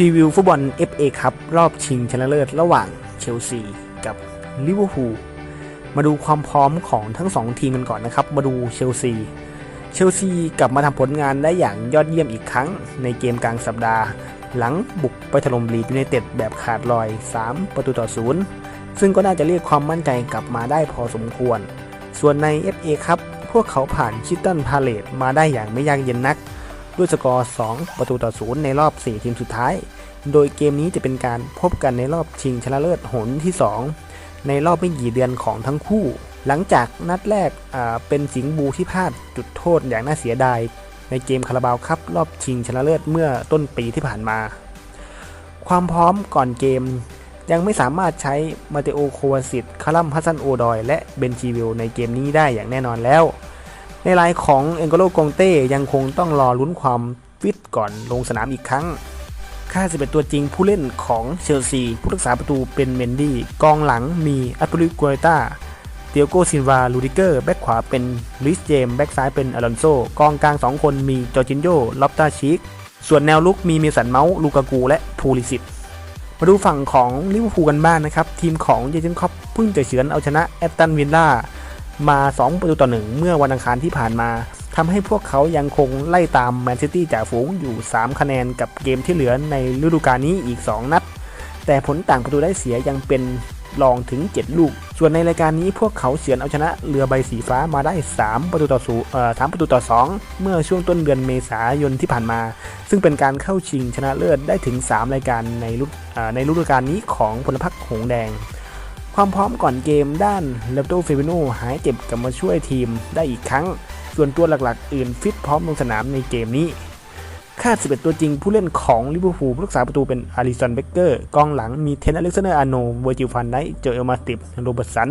รีวิวฟุตบอล FA ครับรอบชิงชนะเลิศระหว่างเชลซีกับลิเวอร์พูลมาดูความพร้อมของทั้ง 2 ทีมกันก่อนนะครับ มาดูเชลซี เชลซีกลับมาทำผลงานได้อย่างยอดเยี่ยมอีกครั้งในเกมกลางสัปดาห์ หลังบุกไปถล่มลีดยูไนเต็ดแบบขาดลอย 3 ประตูต่อศูนย์ซึ่งก็น่าจะเรียกความมั่นใจกลับมาได้พอสมควร ส่วนใน FA ครับพวกเขาผ่านชิตตันพาเลตมาได้อย่างไม่ยากเย็นนัก ด้วยสกอร์ 2 ประตูต่อศูนย์ในรอบ 4 ทีมสุดท้าย โดยเกมนี้จะเป็นการพบกันในรอบชิงชนะเลิศหนที่ 2 ในรอบไม่กี่เดือนของทั้งคู่ หลังจากนัดแรกเป็นสิงห์บูที่พลาดจุดโทษอย่างน่าเสียดาย ในเกมคาราบาวครับรอบชิงชนะเลิศเมื่อต้นปีที่ผ่านมา ความพร้อมก่อนเกมยังไม่สามารถใช้มาเตโอโควาซิตคารัมฮัสซันโอดอย และเบนชีวิลในเกมนี้ได้อย่างแน่นอนแล้ว ในรายของเอ็นโกโลกงเต้ยังคงต้องรอลุ้นความฟิตก่อนลงสนามอีกครั้ง ค่าสิเป็นตัวจริงผู้เล่นของเชลซี ผู้รักษาประตูเป็นเมนดี้ กองหลังมีอัปริกัวต้า เตียโกซินวา ลูดิเกอร์ แบ็กขวาเป็นลิสเจม แบ็กซ้ายเป็นอลอนโซ กองกลาง 2 คนมีจอร์จินโยลอปตาชิก ส่วนแนวลุกมีเมสันเมาส์ ลูกากู และพูลิสิตมาดูฝั่งของลิเวอร์พูลกันบ้างนนะครับ ทีมของเจเจนคอปเพิ่งจะเฉือนเอาชนะแอตตันวิลล่า มา 2 ประตูต่อหนึ่งเมื่อวันอังคารที่ผ่านมาทำให้พวกเขายังคงไล่ตามแมนซิตี้จ่าฝูงอยู่ 3 คะแนนกับเกมที่เหลือในฤดูกาลนี้อีก 2 นัด แต่ผลต่างประตูได้เสียยังเป็นรองถึง 7 ลูก ส่วนในรายการนี้พวกเขาเฉือนเอาชนะเรือใบสีฟ้ามาได้ 3 ประตูต่อศูเอ่อ3ประตูต่อ 2 เมื่อช่วงต้นเดือนเมษายนที่ผ่านมา ซึ่งเป็นการเข้าชิงชนะเลิศได้ถึง 3 รายการในฤดูในฤดูกาลนี้ของพลพรรคหงแดง ความพร้อมก่อนเกมด้านเลโตเฟบิโนหายเจ็บกลับมาช่วยทีมได้อีกครั้ง ส่วนตัวหลักๆ อื่นฟิตพร้อมลงสนามในเกมนี้คาด 11 ตัวจริงผู้เล่นของลิเวอร์พูลผู้รักษาประตูเป็นอาริสันเบเกอร์ กองหลังมีเทนอเล็กซานเดอร์อาโนเวอร์จิลฟันไดเจอเอลมาสติฟโรเบิร์ตสัน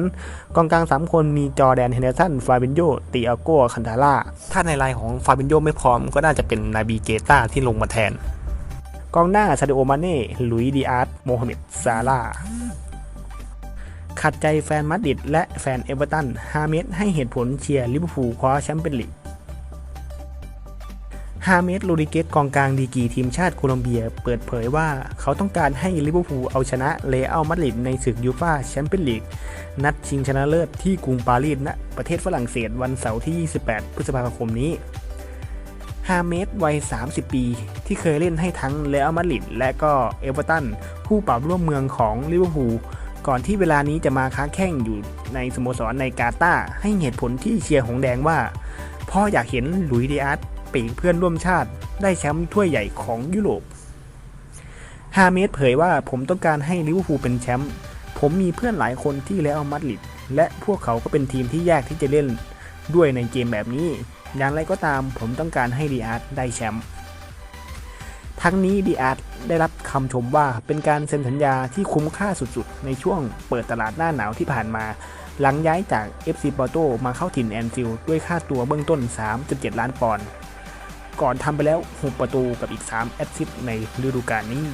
กองกลาง 3 คนมีจอแดนเฮนเดอร์สันฟาบินโยติอาโกคันทาร่า ถ้าในไลน์ของฟาบินโยไม่พร้อมก็น่าจะเป็นนาบีเกตาที่ลงมาแทน กองหน้าซาดโอมาเน่ลุยดิอาร์ตโมฮัมเหม็ดซาร่า ขัดใจแฟนมาดริดและแฟนเอเวอร์ตัน ฮาเมสให้เหตุผลเชียร์ลิเวอร์พูลคว้าแชมเปี้ยนลีก ฮาเมส โรดิเกสกองกลางดีกีทีมชาติโคลอมเบีย เปิดเผยว่าเขาต้องการให้ลิเวอร์พูลเอาชนะเลอัลมาดริดในศึกยูฟ่าแชมเปี้ยนลีก นัดชิงชนะเลิศที่กรุงปารีสณประเทศฝรั่งเศสวันเสาร์ที่ 28 พฤษภาคมนี้ฮาเมสวัย 30 ปี ที่เคยเล่นให้ทั้งเลอัลมาดริดและก็เอเวอร์ตันคู่ปรับร่วมเมืองของลิเวอร์พูล ก่อนที่เวลานี้จะมาค้าแข่งอยู่ในสโมสรในกาตาให้เหตุผลที่เชียร์หงแดงว่าพ่ออยากเห็นหลุยส์ดิอาร์ตปีกเพื่อนร่วมชาติ ได้แชมป์ถ้วยใหญ่ของยุโรปฮาเมสเผยว่าผมต้องการให้ลิเวอร์พูลเป็นแชมป์ผมมีเพื่อนหลายคนที่เลอัลมาดริดและพวกเขาก็เป็นทีมที่ยากที่จะเล่นด้วยในเกมแบบนี้ อย่างไรก็ตามผมต้องการให้ดีอาร์ตได้แชมป์ ทั้งนี้ดีอาร์ตได้รับคำชมว่าเป็นการเซ็นสัญญาที่คุ้มค่าสุดๆ ในช่วงเปิดตลาดหน้าหนาวที่ผ่านมา หลังย้ายจาก FC Porto มาเข้าถิ่นแอนฟิลด้วยค่าตัวเบื้องต้น 3.7 ล้านปอนด์ก่อนทำไปแล้ว 6 ประตูกับอีก 3 แอสซิสต์ในฤดูกาลนี้